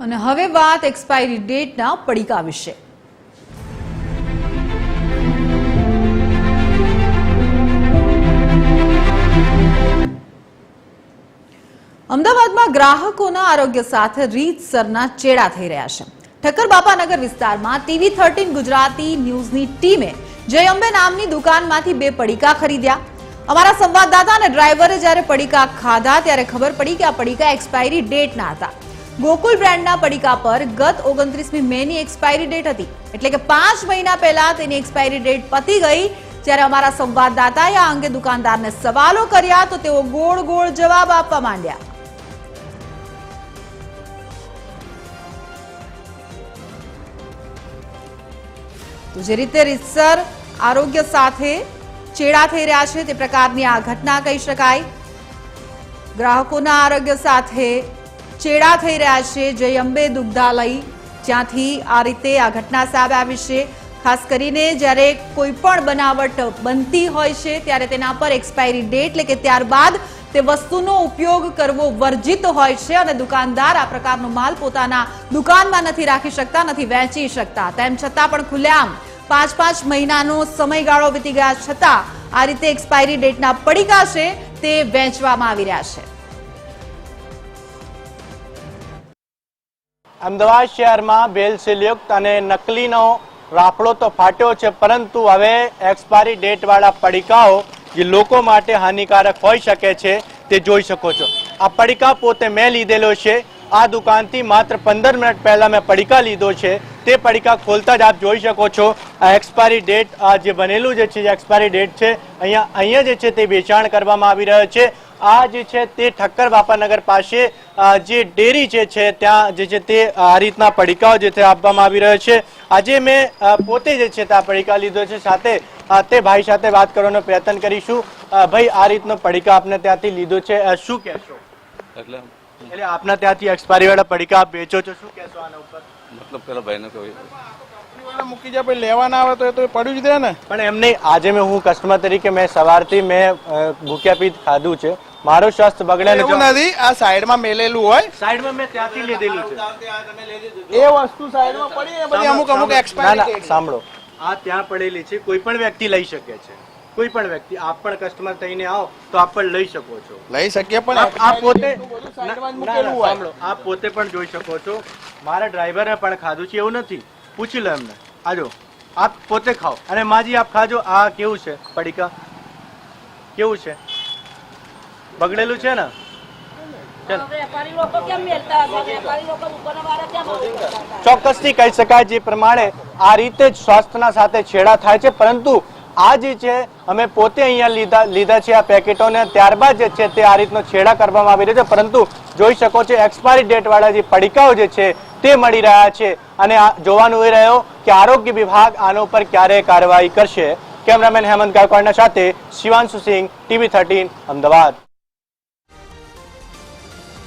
અને હવે વાત એક્સપાયરી ડેટના પડીકા વિશે. અમદાવાદમાં ગ્રાહકોના આરોગ્ય સાથે રીતસરના ચેડા થઈ રહ્યા છે. ઠક્કર બાપાનગર વિસ્તારમાં ટીવી થર્ટીન ગુજરાતી ન્યૂઝની ટીમે જય અંબે નામની દુકાનમાંથી બે પડીકા ખરીદ્યા. અમારા સંવાદદાતા અને ડ્રાઈવરે જ્યારે પડીકા ખાધા ત્યારે ખબર પડી કે આ પડીકા એક્સપાયરી ડેટના હતા. ગોકુલ બ્રાન્ડના પડીકા પર ગત ઓગણત્રીસમી મેની એક્સપાયરી ડેટ હતી. એટલે કે પાંચ મહિના પહેલા તેની એક્સપાયરી ડેટ પતી ગઈ. જ્યારે અમારા સંવાદદાતાએ આ અંગે દુકાનદારને સવાલો કર્યા તો તેઓ ગોળ ગોળ જવાબ આપવા માંડ્યા. તો જે રીતે રીતસર આરોગ્ય સાથે ચેડા થઈ રહ્યા છે તે પ્રકારની આ ઘટના કહી શકાય. ગ્રાહકોના આરોગ્ય સાથે ચેડા થઈ રહ્યા છે જય અંબે દુગ્ધાલય. જ્યાંથી આ રીતે આ ઘટના સામે આવી છે. ખાસ કરીને જ્યારે કોઈ પણ બનાવટ બનતી હોય છે, ત્યારે તેના પર એક્સપાયરી ડેટ એટલે કે ત્યારબાદ તે વસ્તુનો ઉપયોગ કરવો વર્જિત હોય છે અને દુકાનદાર આ પ્રકારનો માલ પોતાના દુકાનમાં નથી રાખી શકતા, નથી વેચી શકતા. તેમ છતાં પણ ખુલ્લેઆમ પાંચ પાંચ મહિનાનો સમયગાળો વીતી ગયા છતાં આ રીતે એક્સપાયરી ડેટના પડીકા છે તે વેચવામાં આવી રહ્યા છે. અમદાવાદ શહેરમાં ભેલસેલયુક્ત અને નકલીનો રાફડો તો ફાટ્યો છે, પરંતુ હવે એક્સપાયરી ડેટવાળા પડીકાઓ જે લોકો માટે હાનિકારક હોઈ શકે છે, તે જોઈ શકો છો. આ પડીકા પોતે મેં લીધેલો છે. આ દુકાનથી માત્ર પંદર મિનિટ પહેલાં મેં પડીકા લીધો છે. તે પડીકા ખોલતા જ આપ જોઈ શકો છો. આ એક્સપાયરી ડેટ, આ જે બનેલું જે છે એક્સપાયરી ડેટ છે, અહીંયા અહીંયા જે છે તે વેચાણ કરવામાં આવી રહ્યો છે. આ જે છે તે ઠક્કર બાપાનગર પાસે જે ડેરી જે છે ત્યાં જે છે તે આ રીતના પડીકાઓ જે છે આપવામાં આવી રહ્યો છે. આજે મેં પોતે જે છે તે આ પડીકા લીધો છે. સાથે તે ભાઈ સાથે વાત કરવાનો પ્રયત્ન કરીશું. ભાઈ આ રીતનો પડીકા આપને ત્યાંથી લીધો છે. શું કહેશો? એટલે એટલે આપના ત્યાંથી એક્સપાયરી વાળા પડીકા આપ વેચો છો. શું કહેશો આના ઉપર? મતલબ પેલા ભાઈને કહ્યું વાળા મૂકી જાય પછી લેવા ના આવે તો એ તો પડ્યું જ દે ને. પણ એમને આજે મેં હું કસ્ટમર તરીકે મેં સવારથી મેં ભૂખ્યા પીત ખાધું છે. મારો સ્વાસ્થ્ય બગડે એવું નથી આ સાઈડમાં મેલેલું હોય. સાઈડમાં મેં ત્યાંથી લીધેલું છે. એ વસ્તુ સાઈડમાં પડી ને પછી અમુક અમુક એક્સપાયર ના, સાંભળો. આ ત્યાં પડેલી છે કોઈ પણ વ્યક્તિ લઈ શકે છે. કોઈ પણ વ્યક્તિ આપ પણ કસ્ટમર થઈને આવો તો આપ પણ લઈ શકો છો. લઈ શકીએ પણ આપ પોતે બધું આપ પોતે પણ જોઈ શકો છો મારા ડ્રાઈવરે પણ ખાધું છે એવું નથી. પૂછી લો એમને. આજો આપ પોતે ખાઓ. અને માજી આપ ખાજો આ કેવું છે? પડીકા? કેવું છે? બગડેલું છે ને? ચોક્કસથી કહી શકાય જે પ્રમાણે આ રીતે જ સ્વાસ્થ્યના સાથે છેડા થાય છે. પરંતુ આ જે છે અમે પોતે અહીંયા લીધા લીધા છે આ પેકેટોને. ત્યારબાદ જે છે તે આ રીતનો છેડા કરવામાં આવી રહ્યો છે. પરંતુ જોઈ શકો છો એક્સપાયરી ડેટ વાળા જે પડીકાઓ જે છે તે મળી રહ્યા છે અને જોવાનું એ રહ્યો કે આરોગ્ય વિભાગ આનો પર ક્યારે કાર્યવાહી કરશે. કેમેરામેન હેમંત ગાયકવાડના સાથે શિવાંશુ સિંહ, ટીવી થર્ટીન, અમદાવાદ.